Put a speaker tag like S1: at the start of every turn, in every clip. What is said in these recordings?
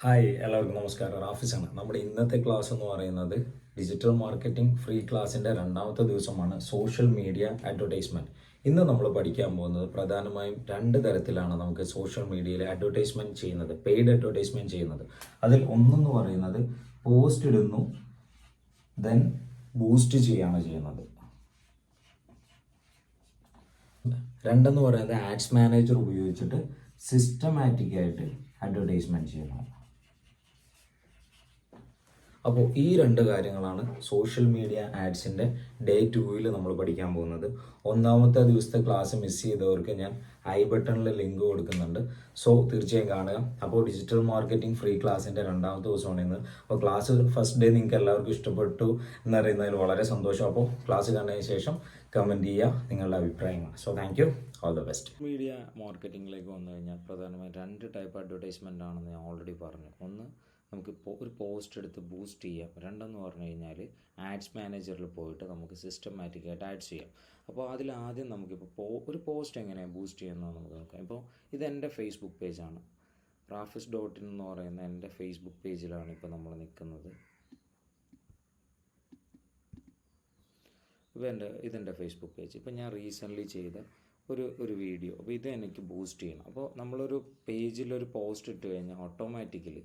S1: Hi എല്ലാവർക്കും നമസ്കാരം. റാഫിസാണ്. നമ്മുടെ ഇന്നത്തെ ക്ലാസ് എന്ന് പറയുന്നത് ഡിജിറ്റൽ മാർക്കറ്റിംഗ് ഫ്രീ ക്ലാസ്സിന്റെ രണ്ടാമത്തെ ദിവസമാണ് സോഷ്യൽ മീഡിയ അഡ്വർടൈസ്മെന്റ് ഇന്ന് നമ്മൾ പഠിക്കാൻ പോകുന്നത് പ്രധാനമായും രണ്ട് തരത്തിലാണ് നമുക്ക് സോഷ്യൽ മീഡിയയിൽ അഡ്വർടൈസ്മെന്റ് ചെയ്യുന്നത് പെയ്ഡ് അഡ്വർടൈസ്മെന്റ് ചെയ്യുന്നത്. അതിൽ ഒന്നെന്ന് പറയുന്നത് പോസ്റ്റ് ഇടുന്നു ദെൻ ബൂസ്റ്റ് ചെയ്യാണ് ചെയ്യുന്നത്. രണ്ടെന്ന് പറയുന്നത് ആഡ്സ് മാനേജർ ഉപയോഗിച്ചിട്ട് സിസ്റ്റമാറ്റിക്കായിട്ട് അഡ്വർടൈസ്മെന്റ് ചെയ്യുന്നത് അപ്പോൾ ഈ രണ്ട് കാര്യങ്ങളാണ് സോഷ്യൽ മീഡിയ ആഡ്സിന്റെ ഡേ ടൂവിൽ നമ്മൾ പഠിക്കാൻ പോകുന്നത്. ഒന്നാമത്തെ ദിവസത്തെ ക്ലാസ് മിസ് ചെയ്തവർക്ക് ഞാൻ ഐ ബട്ടണിൽ ലിങ്ക് കൊടുക്കുന്നുണ്ട്. സോ തീർച്ചയായും കാണുക. അപ്പോൾ ഡിജിറ്റൽ മാർക്കറ്റിംഗ് ഫ്രീ ക്ലാസ്സിന്റെ രണ്ടാമത്തെ ദിവസമാണ് ഇന്ന്. അപ്പോൾ ക്ലാസ് ഫസ്റ്റ് ഡേ നിങ്ങൾക്ക് എല്ലാവർക്കും ഇഷ്ടപ്പെട്ടു എന്നറിയുന്നതിൽ വളരെ സന്തോഷം. അപ്പോൾ ക്ലാസ് കണ്ടതിന് ശേഷം കമന്റ് ചെയ്യുക. നിങ്ങളുടെ അഭിപ്രായങ്ങൾ. So thank you all the best media മാർക്കറ്റിംഗിലേക്ക് വന്നു കഴിഞ്ഞാൽ പ്രധാനമായും രണ്ട് ടൈപ്പ് അഡ്വർടൈസ്മെന്റ് ആണെന്ന് ഞാൻ ഓൾറെഡി പറഞ്ഞു. ഒന്ന് നമുക്ക് ഒരു പോസ്റ്റ് എടുത്ത് ബൂസ്റ്റ് ചെയ്യാം. രണ്ടെന്ന് പറഞ്ഞു കഴിഞ്ഞാൽ ആഡ്സ് മാനേജറിൽ പോയിട്ട് നമുക്ക് സിസ്റ്റമാറ്റിക്കായിട്ട് ആഡ്സ് ചെയ്യാം. അപ്പോൾ അതിൽ ആദ്യം നമുക്കിപ്പോൾ പോ ഒരു പോസ്റ്റ് എങ്ങനെയാണ് ബൂസ്റ്റ് ചെയ്യുന്നത് നമുക്ക് നോക്കാം. ഇപ്പോൾ ഇത് എന്റെ ഫേസ്ബുക്ക് പേജാണ് റാഫിസ് ഡോട്ട് ഇൻ എന്ന് പറയുന്ന എന്റെ ഫേസ്ബുക്ക് പേജിലാണ് ഇപ്പോൾ നമ്മൾ നിൽക്കുന്നത് ഇപ്പോൾ എന്റെ ഇതെന്റെ ഫേസ്ബുക്ക് പേജ് ഇപ്പോൾ ഞാൻ റീസെന്റ്ലി ചെയ്ത ഒരു ഒരു വീഡിയോ അപ്പോൾ ഇത് എനിക്ക് ബൂസ്റ്റ് ചെയ്യണം. അപ്പോൾ നമ്മളൊരു പേജിലൊരു പോസ്റ്റ് ഇട്ട് കഴിഞ്ഞാൽ ഓട്ടോമാറ്റിക്കലി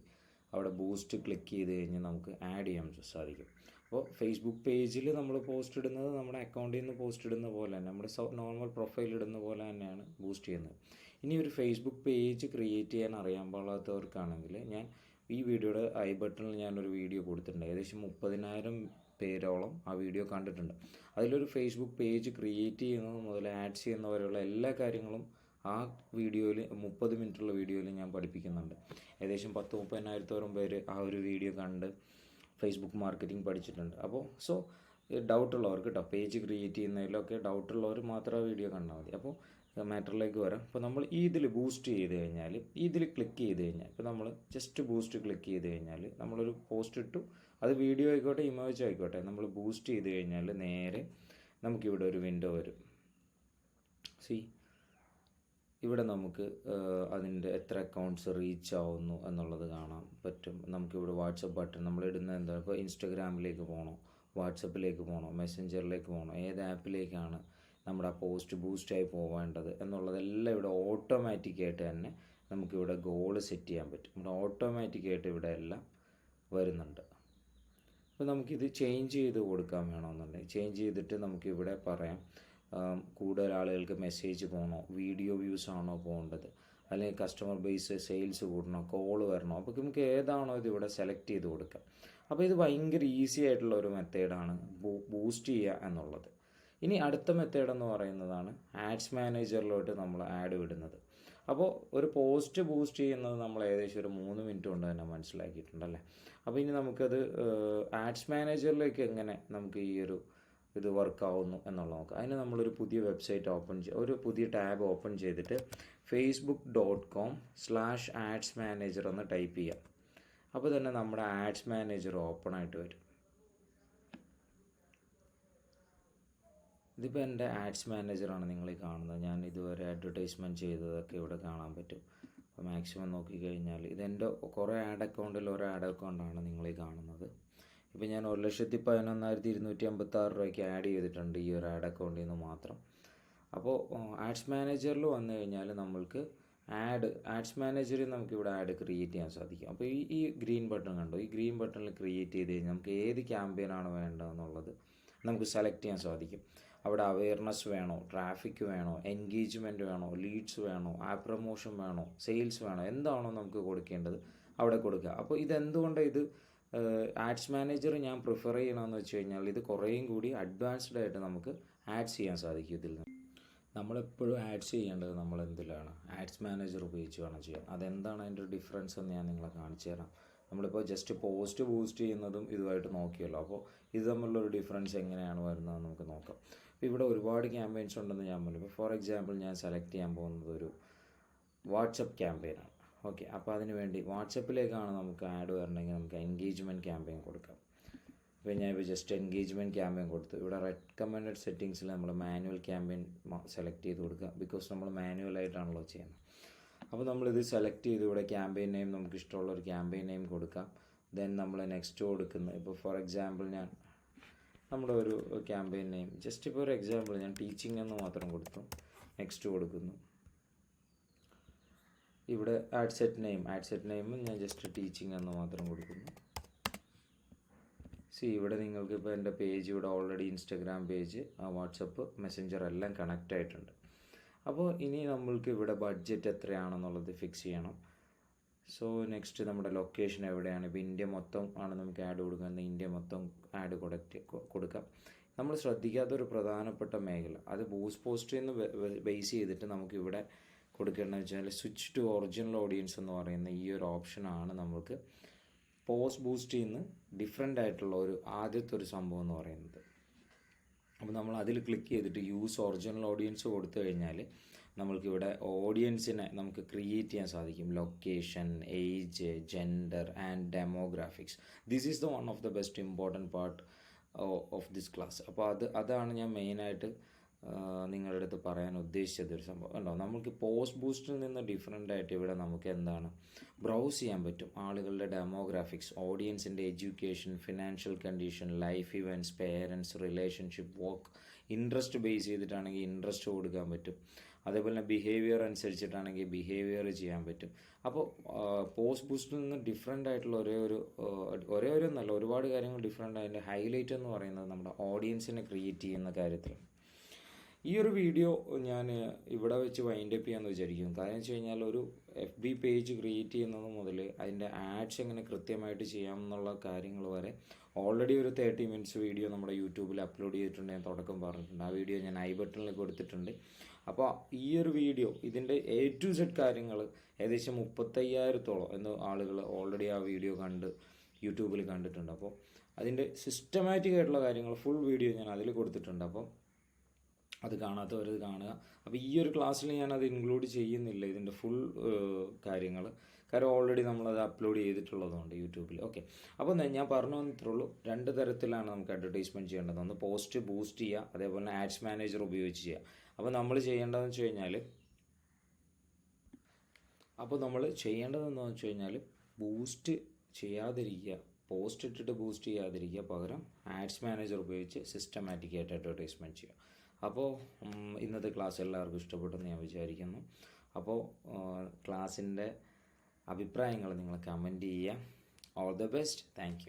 S1: അവിടെ ബൂസ്റ്റ് ക്ലിക്ക് ചെയ്ത് കഴിഞ്ഞാൽ നമുക്ക് ആഡ് ചെയ്യാൻ സാധിക്കും. അപ്പോൾ ഫേസ്ബുക്ക് പേജിൽ നമ്മൾ പോസ്റ്റ് ഇടുന്നത് നമ്മുടെ അക്കൗണ്ടിൽ നിന്ന് പോസ്റ്റ് ഇടുന്ന പോലെ തന്നെ നമ്മുടെ നോർമൽ പ്രൊഫൈൽ ഇടുന്ന പോലെ തന്നെയാണ് ബൂസ്റ്റ് ചെയ്യുന്നത്. ഇനി ഒരു ഫേസ്ബുക്ക് പേജ് ക്രിയേറ്റ് ചെയ്യാൻ അറിയാൻ പാടാത്തവർക്കാണെങ്കിൽ ഞാൻ ഈ വീഡിയോയുടെ ഐ ബട്ടണിൽ ഞാനൊരു വീഡിയോ കൊടുത്തിട്ടുണ്ട്. ഏകദേശം മുപ്പതിനായിരം പേരോളം ആ വീഡിയോ കണ്ടിട്ടുണ്ട്. അതിലൊരു ഫേസ്ബുക്ക് പേജ് ക്രിയേറ്റ് ചെയ്യുന്നത് മുതൽ ആഡ്സ് ചെയ്യുന്നവരെയുള്ള എല്ലാ കാര്യങ്ങളും ആ വീഡിയോയിൽ മുപ്പത് മിനിറ്റുള്ള വീഡിയോയിൽ ഞാൻ പഠിപ്പിക്കുന്നുണ്ട്. ഏകദേശം പത്ത് മുപ്പതിനായിരത്തോളം പേര് ആ ഒരു വീഡിയോ കണ്ട് ഫേസ്ബുക്ക് മാർക്കറ്റിംഗ് പഠിച്ചിട്ടുണ്ട്. അപ്പോൾ സോ ഡൗട്ടുള്ളവർക്ക് കേട്ടോ പേജ് ക്രിയേറ്റ് ചെയ്യുന്നതിലൊക്കെ ഡൗട്ടുള്ളവർ മാത്രം ആ വീഡിയോ കണ്ടാൽ മതി. അപ്പോൾ മാറ്ററിലേക്ക് വരാം. അപ്പോൾ നമ്മൾ ഇതിൽ ബൂസ്റ്റ് ചെയ്ത് കഴിഞ്ഞാൽ ഇതിൽ ക്ലിക്ക് ചെയ്ത് കഴിഞ്ഞാൽ ഇപ്പോൾ നമ്മൾ ജസ്റ്റ് ബൂസ്റ്റ് ക്ലിക്ക് ചെയ്ത് കഴിഞ്ഞാൽ നമ്മളൊരു പോസ്റ്റ് ഇട്ടു അത് വീഡിയോ ആയിക്കോട്ടെ ഇമേജ് ആയിക്കോട്ടെ നമ്മൾ ബൂസ്റ്റ് ചെയ്ത് കഴിഞ്ഞാൽ നേരെ നമുക്കിവിടെ ഒരു വിൻഡോ വരും. സി ഇവിടെ നമുക്ക് അതിന്റെ എത്ര അക്കൗണ്ട്സ് റീച്ച് ആവുന്നു എന്നുള്ളത് കാണാൻ പറ്റും. നമുക്കിവിടെ വാട്സപ്പ് ബട്ടൺ നമ്മൾ ഇടുന്ന എന്താ ഇപ്പോൾ ഇൻസ്റ്റഗ്രാമിലേക്ക് പോകണോ വാട്സപ്പിലേക്ക് പോകണോ മെസ്സഞ്ചറിലേക്ക് പോകണോ ഏത് ആപ്പിലേക്കാണ് നമ്മുടെ ആ പോസ്റ്റ് ബൂസ്റ്റായി പോകേണ്ടത് എന്നുള്ളതെല്ലാം ഇവിടെ ഓട്ടോമാറ്റിക്കായിട്ട് തന്നെ നമുക്കിവിടെ ഗോൾ സെറ്റ് ചെയ്യാൻ പറ്റും. ഇവിടെ ഓട്ടോമാറ്റിക്കായിട്ട് ഇവിടെ എല്ലാം വരുന്നുണ്ട്. അപ്പോൾ നമുക്കിത് ചേഞ്ച് ചെയ്ത് കൊടുക്കാൻ വേണമെന്നുണ്ടെങ്കിൽ ചേഞ്ച് ചെയ്തിട്ട് നമുക്കിവിടെ പറയാം. കൂടുതൽ ആളുകൾക്ക് മെസ്സേജ് പോകണോ വീഡിയോ വ്യൂസ് ആണോ പോകേണ്ടത് അല്ലെങ്കിൽ കസ്റ്റമർ ബേസ് സെയിൽസ് കൂടണോ കോൾ വരണോ അപ്പോൾ നമുക്ക് ഏതാണോ ഇതിവിടെ സെലക്ട് ചെയ്ത് കൊടുക്കാം. അപ്പോൾ ഇത് ഭയങ്കര ഈസി ആയിട്ടുള്ള ഒരു മെത്തേഡാണ് ബൂസ്റ്റ് ചെയ്യുക എന്നുള്ളത്. ഇനി അടുത്ത മെത്തേഡ് എന്ന് പറയുന്നതാണ് ആഡ്സ് മാനേജറിലോട്ട് നമ്മൾ ആഡ് വിടുന്നത്. അപ്പോൾ ഒരു പോസ്റ്റ് ബൂസ്റ്റ് ചെയ്യുന്നത് നമ്മൾ ഏകദേശം ഒരു മൂന്ന് മിനിറ്റ് കൊണ്ട് തന്നെ മനസ്സിലാക്കിയിട്ടുണ്ടല്ലേ അപ്പോൾ ഇനി നമുക്കത് ആഡ്സ് മാനേജറിലേക്ക് എങ്ങനെ നമുക്ക് ഈ ഒരു ഇത് വർക്ക് ആവുന്നു നോക്കുക നോക്കാം അതിന് നമ്മളൊരു പുതിയ വെബ്സൈറ്റ് ഓപ്പൺ ഒരു പുതിയ ടാബ് ഓപ്പൺ ചെയ്തിട്ട് Facebook dot com slash ads manager എന്ന് ടൈപ്പ് ചെയ്യാം. അപ്പോൾ തന്നെ നമ്മുടെ ആഡ്സ് മാനേജർ ഓപ്പൺ ആയിട്ട് വരും. ഇതിപ്പോൾ എന്റെ ആഡ്സ് മാനേജറാണ് നിങ്ങൾ ഈ കാണുന്നത്. ഞാൻ ഇതുവരെ അഡ്വർടൈസ്മെന്റ് ചെയ്തതൊക്കെ ഇവിടെ കാണാൻ പറ്റും. അപ്പോൾ മാക്സിമം നോക്കിക്കഴിഞ്ഞാൽ ഇതെന്റെ കുറേ ആഡ് അക്കൗണ്ടിൽ ഒരു ആഡ് അക്കൗണ്ടാണ് നിങ്ങൾ ഈ കാണുന്നത്. ഇപ്പോൾ ഞാൻ ഒരു ലക്ഷത്തി പതിനൊന്നായിരത്തി ഇരുന്നൂറ്റി അമ്പത്തി ആറ് രൂപയ്ക്ക് ആഡ് ചെയ്തിട്ടുണ്ട് ഈ ഒരു ആഡ് അക്കൗണ്ടിൽ നിന്ന് മാത്രം. അപ്പോൾ ആഡ്സ് മാനേജറിൽ വന്നു കഴിഞ്ഞാൽ നമ്മൾക്ക് ആഡ് ആഡ്സ് മാനേജറിൽ നമുക്ക് ഇവിടെ ആഡ് ക്രിയേറ്റ് ചെയ്യാൻ സാധിക്കും. അപ്പോൾ ഈ ഈ ഗ്രീൻ ബട്ടൺ കണ്ടോ? ഈ ഗ്രീൻ ബട്ടണിൽ ക്രിയേറ്റ് ചെയ്ത് കഴിഞ്ഞാൽ നമുക്ക് ഏത് ക്യാമ്പയിനാണ് വേണ്ടതെന്നുള്ളത് നമുക്ക് സെലക്ട് ചെയ്യാൻ സാധിക്കും. അവിടെ അവയർനെസ് വേണോ? ട്രാഫിക് വേണോ? എൻഗേജ്മെന്റ് വേണോ? ലീഡ്സ് വേണോ? ആ പ്രൊമോഷൻ വേണോ? സെയിൽസ് വേണോ? എന്താണോ നമുക്ക് കൊടുക്കേണ്ടത് അവിടെ കൊടുക്കുക. അപ്പോൾ ഇതെന്തുകൊണ്ട് ഇത് ആഡ്സ് മാനേജർ ഞാൻ പ്രിഫർ ചെയ്യണമെന്ന് വെച്ച് കഴിഞ്ഞാൽ ഇത് കുറേയും കൂടി അഡ്വാൻസ്ഡ് ആയിട്ട് നമുക്ക് ആഡ്സ് ചെയ്യാൻ സാധിക്കും ഇതിൽ നിന്ന്. നമ്മളെപ്പോഴും ആഡ്സ് ചെയ്യേണ്ടത് നമ്മൾ എന്തിലാണ്? ആഡ്സ് മാനേജർ ഉപയോഗിച്ച് വേണം ചെയ്യാൻ. അതെന്താണ് അതിന്റെ ഡിഫറൻസ് എന്ന് ഞാൻ നിങ്ങളെ കാണിച്ചു തരാം. നമ്മളിപ്പോൾ ജസ്റ്റ് പോസ്റ്റ് ബൂസ്റ്റ് ചെയ്യുന്നതും ഇതുമായിട്ട് നോക്കിയല്ലോ. അപ്പോൾ ഇത് തമ്മിലുള്ള ഒരു ഡിഫറൻസ് എങ്ങനെയാണ് വരുന്നതെന്ന് നമുക്ക് നോക്കാം. അപ്പോൾ ഇവിടെ ഒരുപാട് ക്യാമ്പയിൻസ് ഉണ്ടെന്ന് ഞാൻ പറഞ്ഞു. ഇപ്പോൾ ഫോർ എക്സാമ്പിൾ ഞാൻ സെലക്ട് ചെയ്യാൻ പോകുന്നത് ഒരു വാട്സപ്പ് ക്യാമ്പയിനാണ് ഓക്കെ അപ്പോൾ അതിന് വേണ്ടി വാട്സപ്പിലേക്കാണ് നമുക്ക് ആഡ് വരണമെങ്കിൽ നമുക്ക് എൻഗേജ്മെന്റ് ക്യാമ്പയിൻ കൊടുക്കാം. ഇപ്പോൾ ഞാൻ ഇപ്പോൾ ജസ്റ്റ് എൻഗേജ്മെന്റ് ക്യാമ്പയിൻ കൊടുത്തു. ഇവിടെ റെക്കമെൻഡഡ് സെറ്റിങ്സിൽ നമ്മൾ മാനുവൽ ക്യാമ്പയിൻ സെലക്ട് ചെയ്ത് കൊടുക്കുക. ബിക്കോസ് നമ്മൾ മാനുവലായിട്ടാണല്ലോ ചെയ്യുന്നത്. അപ്പോൾ നമ്മളിത് സെലക്ട് ചെയ്ത് ഇവിടെ ക്യാമ്പയിൻ നെയിം നമുക്ക് ഇഷ്ടമുള്ള ഒരു ക്യാമ്പയിൻ നെയിം കൊടുക്കാം. ദെൻ നമ്മൾ നെക്സ്റ്റ് കൊടുക്കുന്ന ഇപ്പോൾ ഫോർ എക്സാമ്പിൾ ഞാൻ നമ്മുടെ ഒരു ക്യാമ്പയിൻ നെയിം ജസ്റ്റ് ഇപ്പോൾ ഒരു എക്സാമ്പിൾ ഞാൻ ടീച്ചിങ് എന്ന് മാത്രം കൊടുത്തു. നെക്സ്റ്റ് കൊടുക്കുന്നു. ഇവിടെ ad set name ad set name ഞാൻ ജസ്റ്റ് ടീച്ചിങ് എന്ന് മാത്രം കൊടുക്കുന്നു. സി ഇവിടെ നിങ്ങൾക്ക് ഇപ്പോൾ എന്റെ പേജ് ഇവിടെ already Instagram page WhatsApp messenger എല്ലാം കണക്റ്റ് ആയിട്ടുണ്ട്. അപ്പോൾ ഇനി നമ്മൾക്ക് ഇവിടെ ബഡ്ജറ്റ് എത്രയാണെന്നുള്ളത് ഫിക്സ് ചെയ്യണം. സോ നെക്സ്റ്റ് നമ്മുടെ ലൊക്കേഷൻ എവിടെയാണ്? ഇപ്പോൾ ഇന്ത്യ മൊത്തം ആണ് നമുക്ക് ആഡ് കൊടുക്കുന്നത്. ഇന്ത്യ മൊത്തം ആഡ് കൊടുക്ക കൊടുക്കാം. നമ്മൾ ശ്രദ്ധിക്കാത്ത ഒരു പ്രധാനപ്പെട്ട മേഖല. അത് ബൂസ് പോസ്റ്റിൽ നിന്ന് ബേസ് ചെയ്തിട്ട് നമുക്ക് ഇവിടെ കൊടുക്കേണ്ടതെന്ന് വെച്ചാൽ സ്വിച്ച് ടു ഒറിജിനൽ ഓഡിയൻസ് എന്ന് പറയുന്ന ഈ ഒരു ഓപ്ഷനാണ് നമുക്ക് പോസ് ബൂസ്റ്റ് ചെയ്യുന്ന ഡിഫറെന്റ് ആയിട്ടുള്ള ഒരു ആദ്യത്തെ ഒരു സംഭവം എന്ന് പറയുന്നത്. അപ്പോൾ നമ്മൾ അതിൽ ക്ലിക്ക് ചെയ്തിട്ട് യൂസ് ഒറിജിനൽ ഓഡിയൻസ് കൊടുത്തു കഴിഞ്ഞാൽ നമ്മൾക്കിവിടെ ഓഡിയൻസിനെ നമുക്ക് ക്രിയേറ്റ് ചെയ്യാൻ സാധിക്കും. Location age gender and demographics this is the one of the best important part of this class അപ്പോൾ അത് അതാണ് ഞാൻ മെയിനായിട്ട് നിങ്ങളുടെ അടുത്ത് പറയാൻ ഉദ്ദേശിച്ചത് ഒരു സംഭവം. ഉണ്ടോ നമുക്ക് പോസ്റ്റ് ബൂസ്റ്റിൽ നിന്ന് ഡിഫറെന്റ് ആയിട്ട് ഇവിടെ നമുക്ക് എന്താണ് ബ്രൗസ് ചെയ്യാൻ പറ്റും. ആളുകളുടെ demographics ഓഡിയൻസിന്റെ education financial condition life events parents relationship work interest base ചെയ്തിട്ടാണെങ്കിൽ interest കൊടുക്കാൻ പറ്റും. അതേപോലെ തന്നെ ബിഹേവിയർ അനുസരിച്ചിട്ടാണെങ്കിൽ ബിഹേവിയർ ചെയ്യാൻ പറ്റും. അപ്പോൾ പോസ്റ്റ് ബൂസ്റ്റിൽ നിന്ന് ഡിഫറെന്റ് ആയിട്ടുള്ള ഒരേ ഒരു ഒരേ ഒരു എന്നല്ല ഒരുപാട് കാര്യങ്ങൾ ഡിഫറെന്റ് അതിന്റെ ഹൈലൈറ്റ് എന്ന് പറയുന്നത് നമ്മുടെ ഓഡിയൻസിനെ ക്രിയേറ്റ് ചെയ്യുന്ന കാര്യത്തിലാണ്. ഈ ഒരു വീഡിയോ ഞാൻ ഇവിടെ വെച്ച് വൈൻഡ് അപ്പ് ചെയ്യാമെന്ന് വിചാരിക്കുന്നു. കാരണം വെച്ച് കഴിഞ്ഞാൽ ഒരു എഫ് ബി പേജ് ക്രിയേറ്റ് ചെയ്യുന്നത് മുതൽ അതിന്റെ ആഡ്സ് എങ്ങനെ കൃത്യമായിട്ട് ചെയ്യാം എന്നുള്ള കാര്യങ്ങൾ വരെ ഓൾറെഡി ഒരു തേർട്ടി മിനിറ്റ്സ് വീഡിയോ നമ്മുടെ യൂട്യൂബിൽ അപ്ലോഡ് ചെയ്തിട്ടുണ്ട് ഞാൻ തുടക്കം പറഞ്ഞിട്ടുണ്ട്. ആ വീഡിയോ ഞാൻ ഐ ബട്ടണിൽ കൊടുത്തിട്ടുണ്ട്. അപ്പോൾ ഈ ഒരു വീഡിയോ ഇതിന്റെ എ ടു സെഡ് കാര്യങ്ങൾ ഏകദേശം മുപ്പത്തയ്യായിരത്തോളം എന്ന് ആളുകൾ ഓൾറെഡി ആ വീഡിയോ കണ്ട് യൂട്യൂബിൽ കണ്ടിട്ടുണ്ട്. അപ്പോൾ അതിന്റെ സിസ്റ്റമാറ്റിക് ആയിട്ടുള്ള കാര്യങ്ങൾ ഫുൾ വീഡിയോ ഞാൻ അതിൽ കൊടുത്തിട്ടുണ്ട്. അപ്പോൾ അത് കാണാത്തവർ കാണുക. അപ്പോൾ ഈ ഒരു ക്ലാസ്സിൽ ഞാൻ അത് ഇൻക്ലൂഡ് ചെയ്യുന്നില്ല ഇതിന്റെ ഫുൾ കാര്യങ്ങൾ കാരണം ഓൾറെഡി നമ്മളത് അപ്ലോഡ് ചെയ്തിട്ടുള്ളതുകൊണ്ട് യൂട്യൂബിൽ ഓക്കെ അപ്പോൾ ഞാൻ പറഞ്ഞു വന്നിട്ടുള്ളൂ രണ്ട് തരത്തിലാണ് നമുക്ക് അഡ്വർടൈസ്മെന്റ് ചെയ്യേണ്ടത്. ഒന്ന് പോസ്റ്റ് ബൂസ്റ്റ് ചെയ്യുക അതേപോലെ തന്നെ ആഡ്സ് മാനേജർ ഉപയോഗിച്ച് ചെയ്യുക. അപ്പോൾ നമ്മൾ ചെയ്യേണ്ടതെന്ന് വെച്ച് കഴിഞ്ഞാൽ അപ്പോൾ നമ്മൾ ചെയ്യേണ്ടതെന്ന് വെച്ച് കഴിഞ്ഞാൽ ബൂസ്റ്റ് ചെയ്യാതിരിക്കുക പോസ്റ്റ് ഇട്ടിട്ട് ബൂസ്റ്റ് ചെയ്യാതിരിക്കുക പകരം ആഡ്സ് മാനേജർ ഉപയോഗിച്ച് സിസ്റ്റമാറ്റിക്കായിട്ട് അഡ്വർടൈസ്മെന്റ് ചെയ്യുക. അപ്പോൾ ഇന്നത്തെ ക്ലാസ് എല്ലാവർക്കും ഇഷ്ടപ്പെട്ടെന്ന് ഞാൻ വിചാരിക്കുന്നു. അപ്പോൾ ക്ലാസ്സിന്റെ അഭിപ്രായങ്ങൾ നിങ്ങൾ കമന്റ് ചെയ്യുക. All the best thank